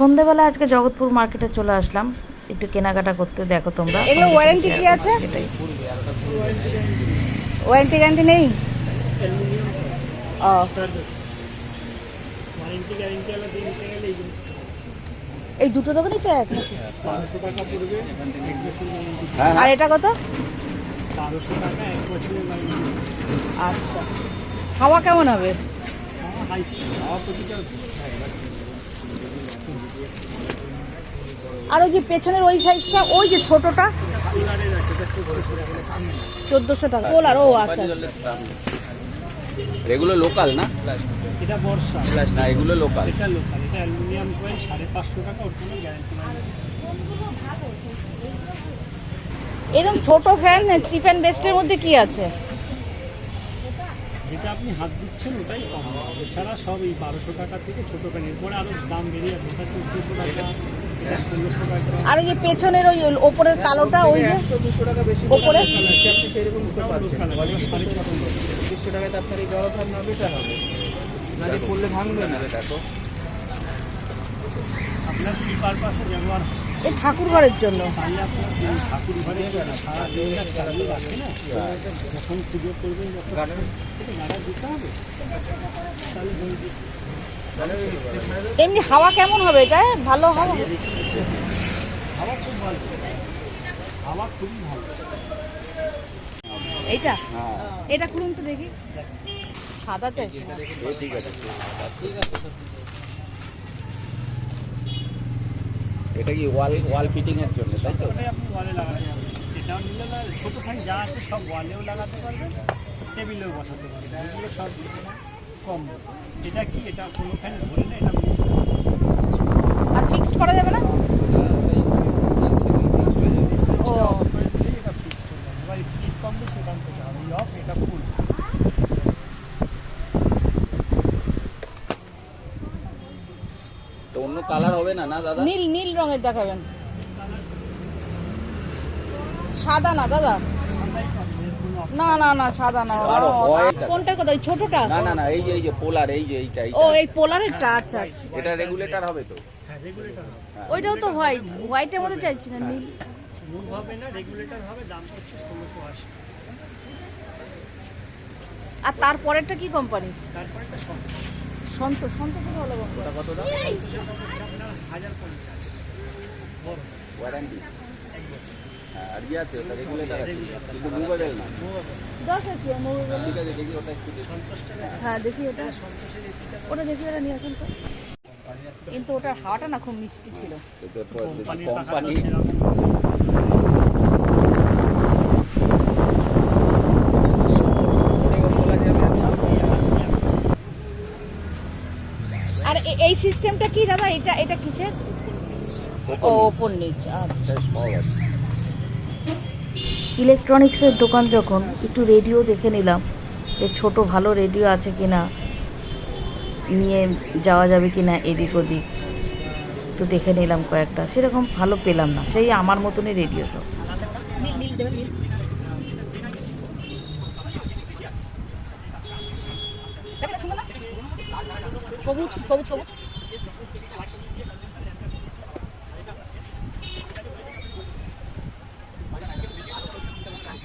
সন্ধেবেলা আজকে জগৎপুর মার্কেটে চলে আসলাম। একটু কেনাকাটা করতে দেখো তোমরা। এগুলো warranty কি আছে? ওয়ারেন্টি গ্যারান্টি নেই? ওয়ারেন্টি এই দুটো দোকানই তো এক? বছর warranty, আর এটা কত। আচ্ছা। হাওয়া কেমন হবে? আর ওই যে পেছনের ওই সাইজটা ওই যে ছোটটা চোদ্দোশো টাকা। পোলার ও আচ্ছা আচ্ছা। এগুলো লোকাল না? এটা বর্ষা। না এগুলো লোকাল এটা লোকাল এটা অ্যালুমিনিয়াম কয়েল সাড়ে পাঁচশো টাকা ওর কোনো গ্যারান্টি এরকম ছোট ফ্যান চিপ অ্যান্ড বেস্টের মধ্যে কি আছে? যেটা আপনি হাত দিচ্ছেন ওটাই কম এছাড়া সব এই বারোশো টাকা থেকে ছোটো প্যান এরপরে আরও দাম বেরিয়ে যাবে। ওটা চোদ্দোশো টাকা আর ওই যে পেছনের ওই ওপরের কালোটা ওই যে দুশো টাকা বেশি ওপরে? আপনি সেরকম আপনার এই না বেটার হবে না যে পড়লে ভাঙবে না। দেখো আপনার কী পারপাসে ব্যবহার এই ঠাকুর ঘরের জন্য। ঠাকুর ঘরে সারা না যখন পুজো করবেন হবে। এমনি হাওয়া কেমন হবে এটা? ভালো হাওয়া? হাওয়া খুব ভালো হাওয়া খুবই ভালো এইটা? হ্যাঁ এটা খুলুন তো দেখি। সাদা চাইছি না। এই ঠিক আছে এটা কি ওয়াল ওয়াল ফিটিং এর জন্য তাই তো? আপনি ওয়ালে লাগাতে পারবেন এটাও নিলে না ছোটো ফ্যান যা আছে সব ওয়ালেও লাগাতে পারবেন। টেবিলেও বসাতে পারবেন এগুলো সব কম এটা কি? এটা কোনো ফ্যান ঘুরে না এটা আর ফিক্সড করা যাবে না? হয়ে অন্য কালার হবে না না দাদা? নীল নীল রঙের দেখাবেন। সাদা না দাদা? না না না সাদা না। কোনটার কথা? ওই ছোটটা? না না না এই যে এই যে পোলার এই যে এইটা ও এই পোলারেরটা আচ্ছা আচ্ছা। এটা রেগুলেটর হবে তো। হ্যাঁ রেগুলেটর ওইটাও তো হোয়াইট হোয়াইটের মধ্যে চাইছি না নীল হবে না রেগুলেটর হবে দাম হচ্ছে ষোলোশো আশি। আর তারপরেরটা কি কোম্পানি তারপরে একটা শখ সন্ত সন্ত তো ভালো কোম্পানি ওটা কত দাম হচ্ছে আপনার হাজার পঞ্চাশ। বড়। ওয়ারেন্টি আর ইয়ে আছে ওটা রেগুলেটর আছে কিন্তু মুভেবল না দরকার কি আমার ঠিক আছে দেখি ওটা একটু দেখি। সন্তোষ টাকা হ্যাঁ দেখি ওটা। ওটা দেখি ওটা নিয়ে আসুন তো। কিন্তু ওটার হাওয়াটা না খুব মিষ্টি ছিল। কোম্পানি আর এই সিস্টেমটা কি দাদা? এটা এটা কিসের? ও ওপর নিচ আচ্ছা। ইলেকট্রনিক্সের দোকান যখন, একটু রেডিও দেখে নিলাম যে ছোট ভালো রেডিও আছে কি না নিয়ে যাওয়া যাবে কি না এদিক ওদিক। একটু দেখে নিলাম কয়েকটা, সেরকম ভালো পেলাম না, সেই আমার মতনই রেডিও সব? সবুজ সবুজ সবুজ।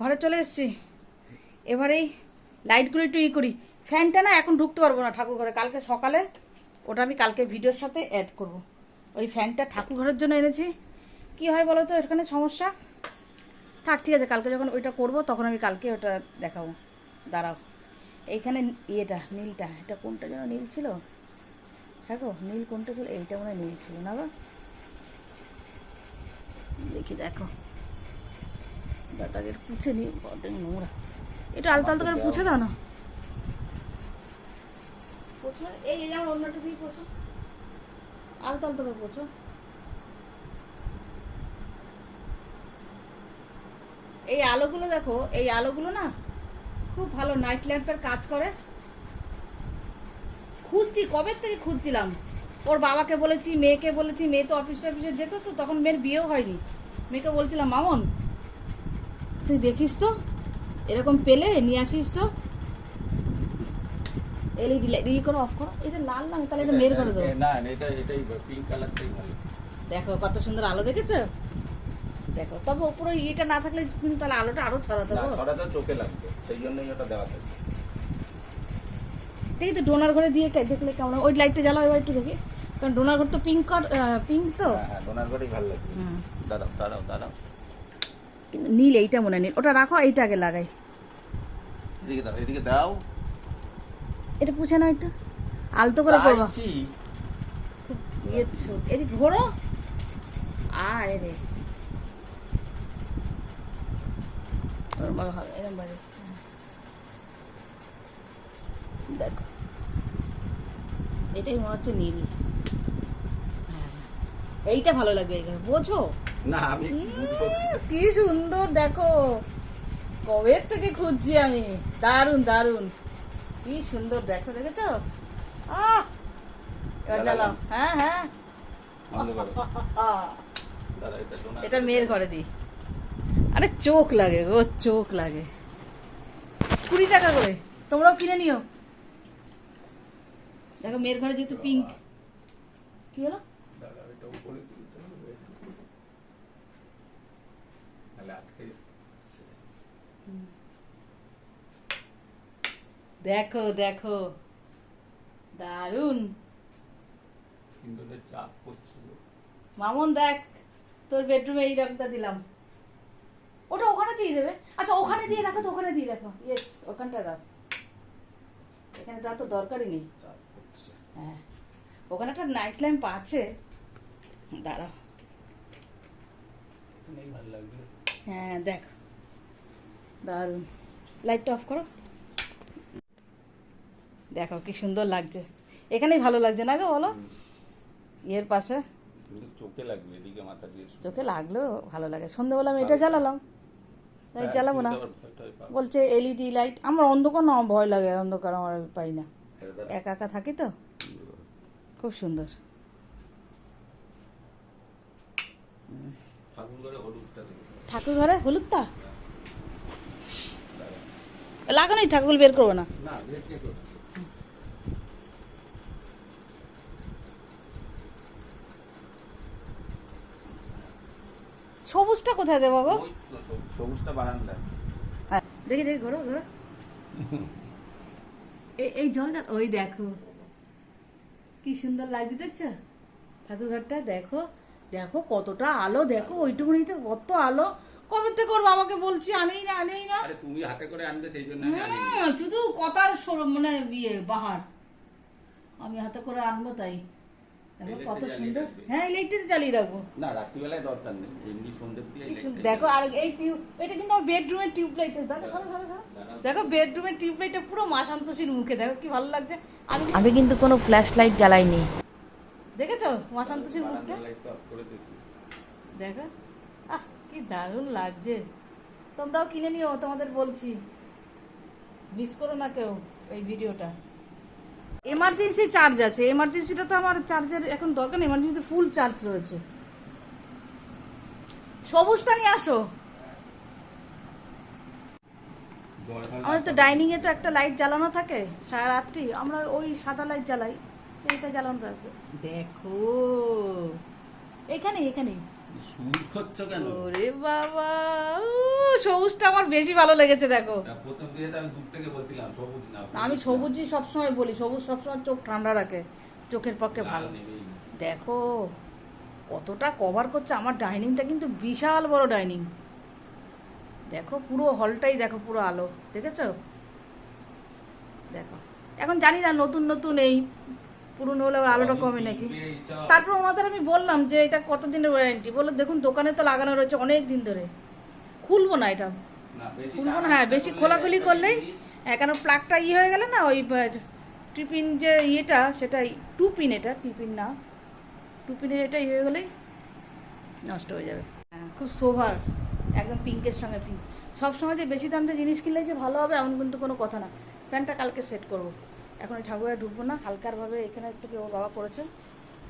ঘরে চলে এসেছি। এবার এই লাইটগুলো একটু ই করি। ফ্যানটা না এখন ঢুকতে পারব না ঠাকুর ঘরে। কালকে সকালে ওটা আমি কালকে ভিডিওর সাথে অ্যাড করব। ওই ফ্যানটা ঠাকুর ঘরের জন্য এনেছি। কি হয় বলো তো, এখানে সমস্যা? থাক, ঠিক আছে, কালকে যখন ওইটা করব, তখন আমি কালকে ওটা দেখাবো। দাঁড়াও। এইখানে ইয়েটা, নীলটা। এটা কোনটা যেন নীল ছিল? দেখো নীল কোনটা ছিল? এইটা মনে হয় নীল ছিল না গো? দেখি, দেখো। দাদাকে পুছে নি বড্ড নোংরা। এটা আলতো আলতো করে পুছে দাও না। এই অন্যটা দিয়ে পোছো। আলতো আলতো করে পোছো। এই আলোগুলো দেখো এই আলোগুলো না খুব ভালো নাইট ল্যাম্পের কাজ করে। খুঁজছি কবে থেকে খুঁজছিলাম? ওর বাবাকে বলেছি মেয়েকে বলেছি মেয়ে তো অফিস টফিসে যেত তো তখন মেয়ের বিয়েও হয়নি। মেয়েকে বলছিলাম মামন তুই দেখিস তো এরকম পেলে নিয়ে আসিস তো। এলইডি লাইট ইয়ে করে অফ করো। এটা লাল না তাহলে এটা মেয়ের করে দেবো না এটা এটাই পিঙ্ক কালারটাই ভালো। দেখো কত সুন্দর আলো দেখেছ? দেখো তবে ওপরে ইয়েটা না থাকলে কিন্তু তাহলে আলোটা আরও ছড়াতো না গো ছড়াটা চোখে লাগবে সেই জন্যই ওটা দেওয়া থাকে। দেখি তো ডোনার ঘরে দিয়ে কে- দেখলে কেমন ওই লাইটটা জ্বালাও এবার একটু দেখি। কারণ ডোনার ঘর তো পিঙ্ক পিঙ্ক তো? হ্যাঁ হ্যাঁ ডোনার করেই ভালো লাগবে। দাঁড়াও দাঁড়াও দাঁড়াও। নীল এইটা মনে নীল। ওটা রাখো এইটা আগে লাগাই। এদিকে দাও এদিকে দাও। এটা পুছে নাও একটু। আলতো করে করবা ইয়ে এদিকে ঘোরো। আয় রে। দেখো। এটাই মনে হচ্ছে নীল। হ্যাঁ। এইটা ভালো লাগবে বোঝো? না আমি কি? সুন্দর দেখো। কবে থেকে খুঁজছি আমি? দারুণ দারুণ কি সুন্দর দেখো দেখেছ? আহ! জ্বালাও। হ্যাঁ হ্যাঁ। এটা এটা মেয়ের ঘরে দিই। আরে চোখ লাগে গো চোখ লাগে। কুড়ি টাকা করে। তোমরাও কিনে নিও। দেখো মেয়ের ঘরে যেহেতু পিঙ্ক। কি হলো দাঁড়াও, এটা উপরে তুলতে হবে। নাহলে আটকে যাচ্ছে। দেখো দেখো। দারুণ চাপ করছিল। মামুন দেখ তোর বেডরুমে এই রংটা দিলাম। ওটা ওখানে দিয়ে দেবে। আচ্ছা ওখানে দিয়ে দেখো তো ওখানে দিয়ে দেখো। ইয়েস ওখানটা দাও। এখানে দেওয়া তো দরকারই নেই। হ্যাঁ। ওখানে একটা নাইট ল্যাম্প আছে। দাঁড়াও। হ্যাঁ দেখ। দারুণ লাইটটা অফ করো। দেখো কি সুন্দর লাগছে। এখানেই ভালো লাগছে না গো বলো? ইয়ের পাশে? চোখে লাগবে এদিকে মাথা দিয়ে চোখে লাগলেও ভালো লাগে। সন্ধ্যেবেলা আমি এটা জ্বালালাম। লাইট হ্যাঁ, জ্বালাবো না। বলছে এলইডি লাইট আমার অন্ধকার না ভয় লাগে অন্ধকার আমার পাই না। একা একা থাকি তো? খুব সুন্দর। ঠাকুর ঘরে হলুদটা দেবে ঠাকুর ঘরে হলুদটা লাগানোই ঠাকুর বের করব না না বের কে করছে সবুজটা কোথায় দেবো গো? সবুজটা বারান্দায়। হ্যাঁ, দেখি দেখি ঘোরো ঘোরো এই এই জল ওই দেখো। কি সুন্দর লাগছে দেখছ? ঠাকুর ঘরটা দেখো দেখো কতটা আলো দেখো ওইটুকুনিতে কত আলো। কবে থেকে ওর আমাকে বলছি আনেই না আনেই না। আরে তুমি হাতে করে আনবে সেই জন্য শুধু কথার মানে ইয়ে বাহার। আমি হাতে করে আনব তাই। কত সুন্দর। হ্যাঁ ইলেকট্রিক জ্বালিয়ে রাখব। না রাত্রিবেলায় দরকার নেই। এমনি সন্ধ্যের দিয়ে কি সুন্দর। electric দেখো আর এই টিউব এটা কিন্তু আমার বেডরুমের টিউব লাইট দেখো সরো সরো সরো। দেখো বেডরুমের টিউব লাইটটা পুরো মা শান্তশীর মুখে। দেখো কি ভালো লাগছে। আমি আমি কিন্তু কোনো ফ্ল্যাশ লাইট জ্বালাইনি। দেখেছ? মা শান্তশীর মুখটা দেখো। আহ কি দারুণ লাগছে। তোমরাও কিনে নিও তোমাদের বলছি। মিস করো না কেউ এই ভিডিওটা এমার্জেন্সি চার্জ আছে। এমার্জেন্সিটা তো আমার চার্জের এখন দরকার নেই। এমার্জেন্সি ফুল চার্জ রয়েছে। সবুজটা নিয়ে আসো। আমাদের তো ডাইনিং এ তো একটা লাইট জ্বালানো থাকে সারা রাত্রি। আমরা ওই সাদা লাইট জ্বালাই এটা জ্বালানো থাকবে। দেখো। এখানে এখানে সুর করছ কেন? ওরে বাবা সবুজটা আমার বেশি ভালো লেগেছে দেখো। প্রথম দিয়ে আমি দূর থেকে বলছিলাম সবুজ না আমি সবুজই সবসময় বলি সবুজ সবসময় চোখ ঠান্ডা রাখে চোখের পক্ষে ভালো। দেখো কতটা কভার করছে আমার ডাইনিংটা কিন্তু বিশাল বড় ডাইনিং দেখো পুরো হলটাই দেখো পুরো আলো দেখেছ? দেখো এখন জানি না নতুন নতুন এই পুরনো হলে আবার আলোটা কমে নাকি? তারপর ওনাদের আমি বললাম যে এটা কতদিনের ওয়ারেন্টি বলল দেখুন দোকানে তো লাগানো রয়েছে অনেক দিন ধরে। খুলবো না এটা। খুলবো না হ্যাঁ বেশি খোলাখুলি করলেই হ্যাঁ কেন প্লাগটা ইয়ে হয়ে গেলে না ওই টিপিন যে ইয়েটা সেটাই টু পিন এটা টিপিন না। টু পিনের এটা ইয়ে হয়ে গেলেই নষ্ট হয়ে যাবে। হ্যাঁ খুব সোভার একদম পিঙ্কের সঙ্গে পিঙ্ক সবসময় যে বেশি দামটা জিনিস কিনলে যে ভালো হবে এমন কিন্তু কোনো কথা না। প্যান্টটা কালকে সেট করব। এখন ঠাকুরে ঢুকবো না হালকারভাবে এখানে থেকে ও বাবা করেছে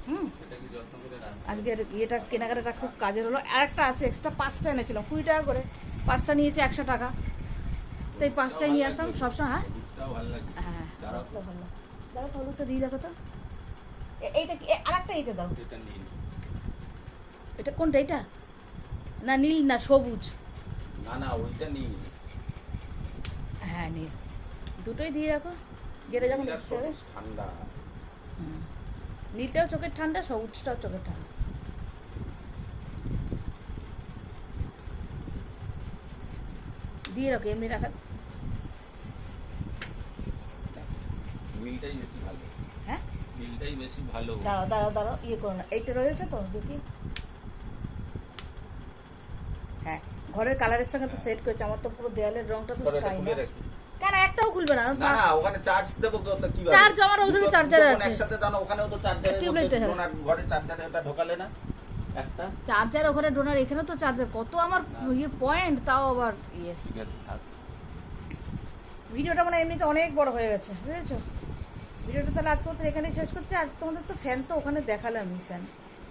হুম? এটা কি যত্ন করে রাখ আজকে ইয়েটা কেনাকাটাটা খুব কাজের হলো। আর একটা আছে এক্সট্রা পাঁচটা এনেছিলাম কুড়ি টাকা করে। পাঁচটা নিয়েছে একশো টাকা। তো এই পাঁচটাই নিয়ে আসতাম সবসময় হ্যাঁ? হ্যাঁ। দাঁড়াও। হলুদটা ভালো দাও তো দিয়ে দেখো তো। এইটা কি আর একটা এইটা দাও। এটা কোনটা এটা না নীল না সবুজ? না না ওইটা নীল হ্যাঁ নীল। দুটোই দিয়ে রাখো। যেটা যখন হবে? ঠান্ডা। নীলটাও চোখের ঠান্ডা সবুজটাও চোখের ঠান্ডা। দিয়ে রাখো এমনি রাখা। নীলটাই বেশি ভালো। হ্যাঁ? নীলটাই বেশি ভালো। দাঁড়াও দাঁড়াও দাঁড়াও ইয়ে করো না। এইটা রয়েছে তো দেখি। হ্যাঁ ঘরের কালারের সঙ্গে তো সেট করেছে আমার তো পুরো দেয়ালের রংটা তো স্কাই না। খুলবে না না ওখানে চার্জ দেবো Charge আমার ওখানে charger আছে। একসাথে দাও ওখানেও তো। ডোনার ঘরে চার্জারে ওটা ঢোকালে না একটা। চার্জার ওখানে ডোনার এখানে তো চার্জার কত আমার ইয়ে পয়েন্ট তাও আবার ইয়ে। ঠিক আছে থাক। ভিডিওটা মানে এমনিতে অনেক বড় হয়ে গেছে বুঝেছ? ভিডিওটা তাহলে আজকে তো এখানেই শেষ করছি আর তোমাদের তো ফ্যান তো ওখানে দেখালাম ফ্যান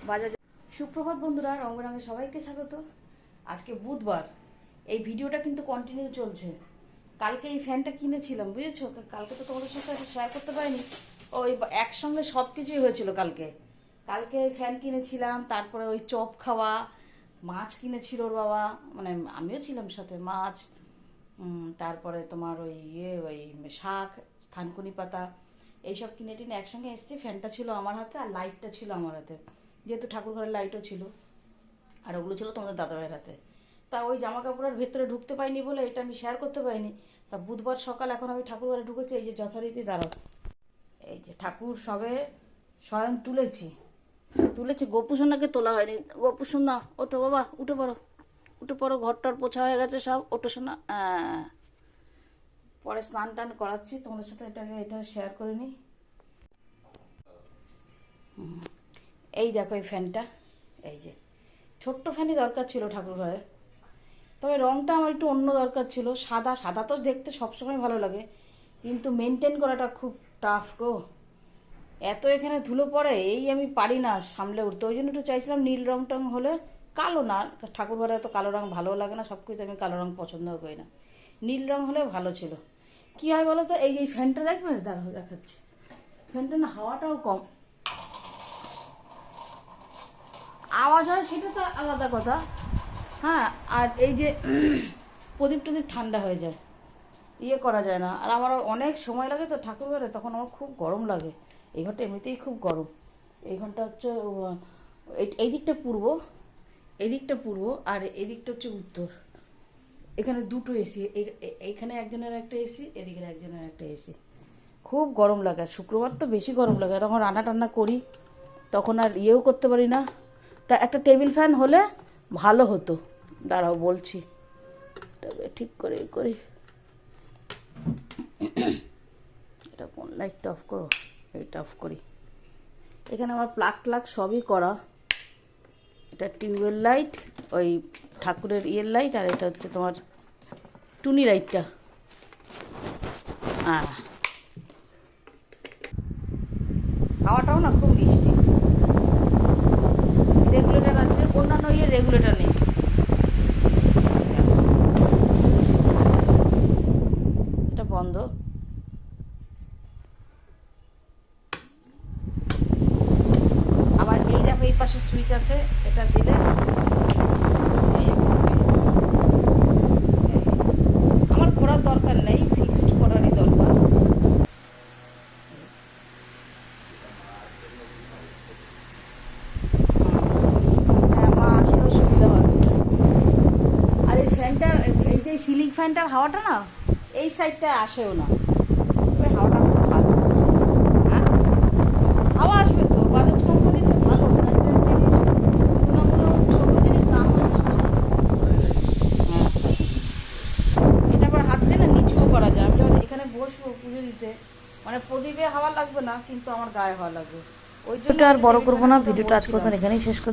বাজার সুপ্রভাত বন্ধুরা রঙ্গরাঙে সবাইকে স্বাগত। আজকে বুধবার এই ভিডিওটা কিন্তু কন্টিনিউ চলছে। কালকে এই ফ্যানটা কিনেছিলাম, বুঝেছ? কালকে তো তোমাদের সাথে শেয়ার করতে পারিনি। ওই একসঙ্গে সব কিছুই হয়েছিল কালকে। কালকে ফ্যান কিনেছিলাম, তারপরে ওই চপ খাওয়া, মাছ কিনেছিল ওর বাবা মানে আমিও ছিলাম সাথে, মাছ তারপরে তোমার ওই ইয়ে ওই শাক, থানকুনি পাতা, এইসব কিনে টিনে একসঙ্গে এসছে ফ্যানটা ছিল আমার হাতে আর লাইটটা ছিল আমার হাতে। যেহেতু ঠাকুর ঘরের লাইটও ছিল। আর ওগুলো ছিল তোমাদের দাদাভাইয়ের হাতে। তা ওই জামা কাপড়ের ভেতরে ঢুকতে পাইনি বলে এটা আমি শেয়ার করতে পারিনি। তা বুধবার সকাল এখন আমি ঠাকুর ঘরে ঢুকেছি, এই যে যথারীতি দাঁড়াও। এই যে ঠাকুর সবে স্বয়ং তুলেছি। তুলেছি, গোপুসোনাকে তোলা হয়নি। গোপুসোনা, ওঠো বাবা, উঠে পড়ো। উঠে পড়ো, ঘরটার পোছা হয়ে গেছে সব। ওঠো শোনা হ্যাঁ। পরে স্নান টান করাচ্ছি, তোমাদের সাথে এটাকে এটা শেয়ার করে নিই। এই দেখো এই ফ্যানটা এই যে, ছোট্ট ফ্যানই দরকার ছিল ঠাকুর ঘরে। তবে রংটা আমার একটু অন্য দরকার ছিল। সাদা সাদা তো দেখতে সবসময় ভালো লাগে। কিন্তু মেনটেন করাটা খুব টাফ গো। এত এখানে ধুলো পড়ে, এই আমি পারি না সামলে উঠতে। ওই জন্য একটু চাইছিলাম নীল রং টং হলে কালো না। ঠাকুর ঘরে এত কালো রং ভালো লাগে না সব কিছু আমি কালো রং পছন্দও করি না। নীল রং হলে ভালো ছিল। কি হয় বলো তো এই ফ্যানটা দেখবে? দাঁড়াও, দেখাচ্ছি। ফ্যানটা না হাওয়াটাও কম। আওয়াজ হয়, সেটা তো আলাদা কথা। হ্যাঁ আর এই যে প্রদীপ টদীপ ঠান্ডা হয়ে যায় ইয়ে করা যায় না। আর আমার অনেক সময় লাগে তো ঠাকুর ঘরে তখন আমার খুব গরম লাগে। এই ঘরটা এমনিতেই খুব গরম। এই ঘরটা হচ্ছে এই- দিকটা পূর্ব, এই দিকটা পূর্ব, আর এই দিকটা হচ্ছে উত্তর। এখানে দুটো এসি এইখানে একজনের একটা এসি এদিকে একজনের একটা এসি। খুব গরম লাগে শুক্রবার তো বেশি গরম লাগে। তখন রান্না টান্না করি, তখন আর ইয়েও করতে পারি না। তা একটা টেবিল ফ্যান হলে ভালো হতো। দাঁড়াও বলছি। এটাকে ঠিক করে করি। এটা কোন লাইটটা অফ করো? এইটা অফ করি। এখানে আমার প্লাক ট্লাগ সবই করা। এটা টিউবওয়েল লাইট ওই ঠাকুরের ইয়ের লাইট আর এটা হচ্ছে তোমার টুনি লাইটটা হ্যাঁ হাওয়াটাও না খুব মিষ্টি রেগুলেটর আছে অন্যান্য ইয়ে রেগুলেটর নেই এটা বন্ধ আবার এই দেখো এই পাশে সুইচ আছে এটা দিলে এই আমার করার দরকার নেই ফিক্সড করারই দরকার হ্যাঁ মা আসলেও সুবিধা হয় আর এই ফ্যানটার এই যে সিলিং ফ্যানটার হাওয়াটা না এই সাইডটায় আসেও না। তবে হাওয়াটা খুব ভালো। হ্যাঁ? হাওয়া আসবে তো বাজাজ কোম্পানি তো ভালো হ্যাঁ। বসবো পুজো দিতে মানে প্রদীপে হাওয়া লাগবে না কিন্তু আমার গায়ে হাওয়া লাগবে। ওই জন্য আর বড় করব না ভিডিওটা আজকে। এখানেই শেষ করছি।